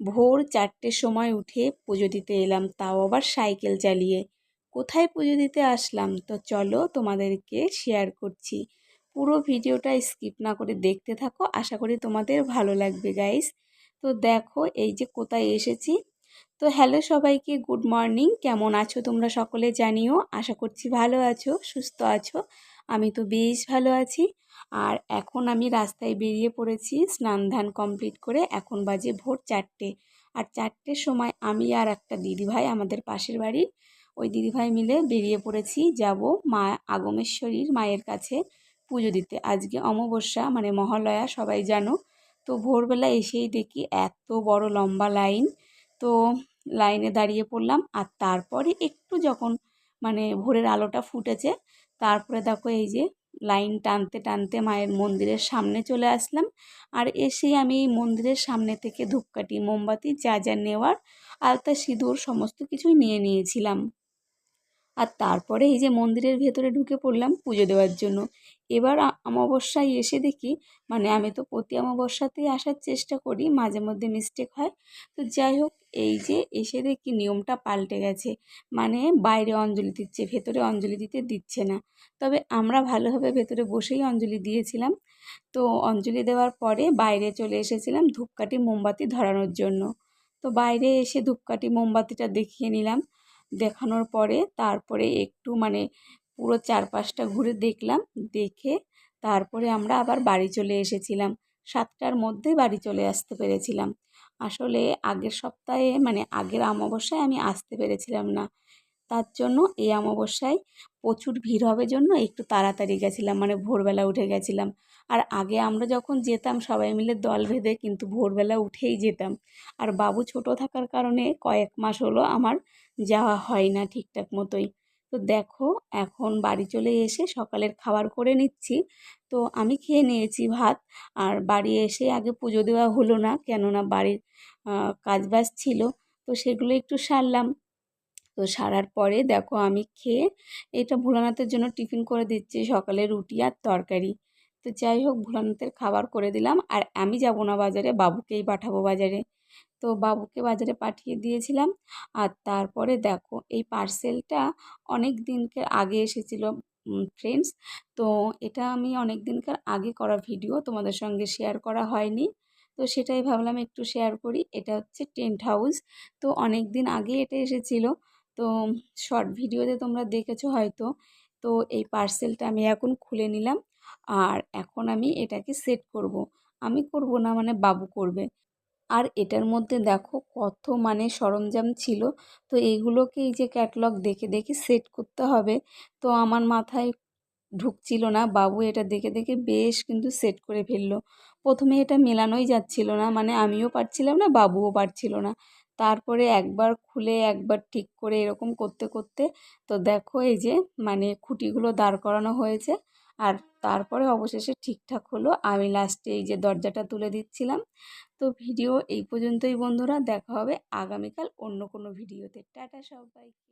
ভোর চারটের সময় উঠে পুজো দিতে এলাম, তাও আবার সাইকেল চালিয়ে। কোথায় পুজো দিতে আসলাম? তো চলো তোমাদেরকে শেয়ার করছি। পুরো ভিডিওটা স্কিপ না করে দেখতে থাকো, আশা করি তোমাদের ভালো লাগবে গাইস তো দেখো, এই যে কোথায় এসেছি। তো হ্যালো সবাইকে গুড মর্নিং কেমন আছো তোমরা সকলে জানিও। আশা করছি ভালো আছো, সুস্থ আছো। আমি তো বেশ ভালো আছি। আর এখন আমি রাস্তায় বেরিয়ে পড়েছি স্নান ধান কমপ্লিট করে এখন বাজে ভোর চারটে। আর চারটের সময় আমি আর একটা দিদিভাই আমাদের পাশের বাড়ির ওই দিদিভাই মিলে বেরিয়ে পড়েছি যাব মা আগমেশ্বরীর মায়ের কাছে পুজো দিতে। আজকে অমাবস্যা মানে মহালয়া, সবাই জানো। তো ভোরবেলা এসেই দেখি এত বড় লম্বা লাইন। তো লাইনে দাঁড়িয়ে পড়লাম আর তারপরে একটু যখন মানে ভোরের আলোটা ফুটেছে, তারপরে দেখো এই যে লাইন টানতে টানতে মায়ের মন্দিরের সামনে চলে আসলাম। আর এসেই আমি মন্দিরের সামনে থেকে ধূপকাঠি, মোমবাতি, যা যা নেওয়ার আলতা, সিঁদুর, সমস্ত কিছুই নিয়ে নিয়েছিলাম। আর তারপরে এই যে মন্দিরের ভেতরে ঢুকে পড়লাম পুজো দেওয়ার জন্য। এবার অমাবস্যায় এসে দেখি মানে আমি তো প্রতি অমাবস্যাতেই আসার চেষ্টা করি, মাঝে মধ্যে মিস্টেক হয়। তো যাই হোক, এই যে এসে দেখি নিয়মটা পাল্টে গেছে। মানে বাইরে অঞ্জলি দিচ্ছে, ভেতরে অঞ্জলি দিতে দিচ্ছে না। তবে আমরা ভালোভাবে ভেতরে বসেই অঞ্জলি দিয়েছিলাম। তো অঞ্জলি দেওয়ার পরে বাইরে চলে এসেছিলাম ধূপকাঠি মোমবাতি ধরানোর জন্য। তো বাইরে এসে ধূপকাঠি মোমবাতিটা দেখিয়ে নিলাম। দেখানোর পরে তারপরে একটু মানে পুরো চারপাশটা ঘুরে দেখলাম, দেখে তারপরে আমরা আবার বাড়ি চলে এসেছিলাম। সাতটার মধ্যে বাড়ি চলে আসতে পেরেছিলাম। আসলে আগের সপ্তাহে মানে আগের অমাবস্যায় আমি আসতে পেরেছিলাম না। তার জন্য এই অমাবস্যায় প্রচুর ভিড় হবে জন্য একটু তাড়াতাড়ি গেছিলাম মানে ভোরবেলা উঠে গেছিলাম। আর আগে আমরা যখন যেতাম সবাই মিলে দল বেঁধে কিন্তু ভোরবেলা উঠেই যেতাম। আর বাবু ছোট থাকার কারণে কয়েক মাস হলো আমার যাওয়া হয় না ঠিকঠাক মতোই। তো দেখো, এখন বাড়ি চলে এসে সকালের খাবার করে নিচ্ছি। তো আমি খেয়ে নিয়েছি ভাত। আর বাড়ি এসে আগে পুজো দেওয়া হলো না, কেননা বাড়ির কাজবাজ ছিল। তো সেগুলো একটু সারলাম। তো সারার পরে দেখো আমি খেয়ে এটা ভোলানাথের জন্য টিফিন করে দিচ্ছি সকালে রুটি আর তরকারি। তো যাই হোক ভোলানাথের খাবার করে দিলাম আর আমি যাব না বাজারে, বাবুকেই পাঠাবো বাজারে। তো বাবুকে বাজারে পাঠিয়ে দিয়েছিলাম আর তারপরে দেখো এই পার্সেলটা অনেক দিনকে আগে এসেছিল ফ্রেন্ডস তো এটা আমি অনেক দিনকার আগে করা ভিডিও তোমাদের সঙ্গে শেয়ার করা হয়নি। তো সেটাই ভাবলাম একটু শেয়ার করি। এটা হচ্ছে টেন্ট হাউস তো অনেক দিন আগে এটা এসেছিল। তো শর্ট ভিডিওতে তোমরা দেখেছ হয়তো। তো এই পার্সেলটা আমি এখন খুলে নিলাম আর এখন আমি এটাকে সেট করব। আমি করব না মানে বাবু করবে। আর এটার মধ্যে দেখো কত মানে সরঞ্জাম ছিল। তো এইগুলোকে এই যে ক্যাটলগ দেখে দেখে সেট করতে হবে। তো আমার মাথায় ঢুকছিল না। বাবু এটা দেখে দেখে বেশ কিন্তু সেট করে ফেলল। প্রথমে এটা মেলানোই যাচ্ছিল না। মানে আমিও পারছিলাম না, বাবুও পারছিল না। তারপরে একবার খুলে একবার ঠিক করে এরকম করতে করতে তো দেখো এই যে মানে খুঁটিগুলো দাঁড় করানো হয়েছে। আর তারপরে অবশেষে ঠিকঠাক হলো। আমি লাস্টে এই যে দরজাটা তুলে দিচ্ছিলাম। তো ভিডিও এই পর্যন্তই বন্ধুরা। দেখা হবে আগামীকাল অন্য কোনো ভিডিওতে। টাটা সবাইকে।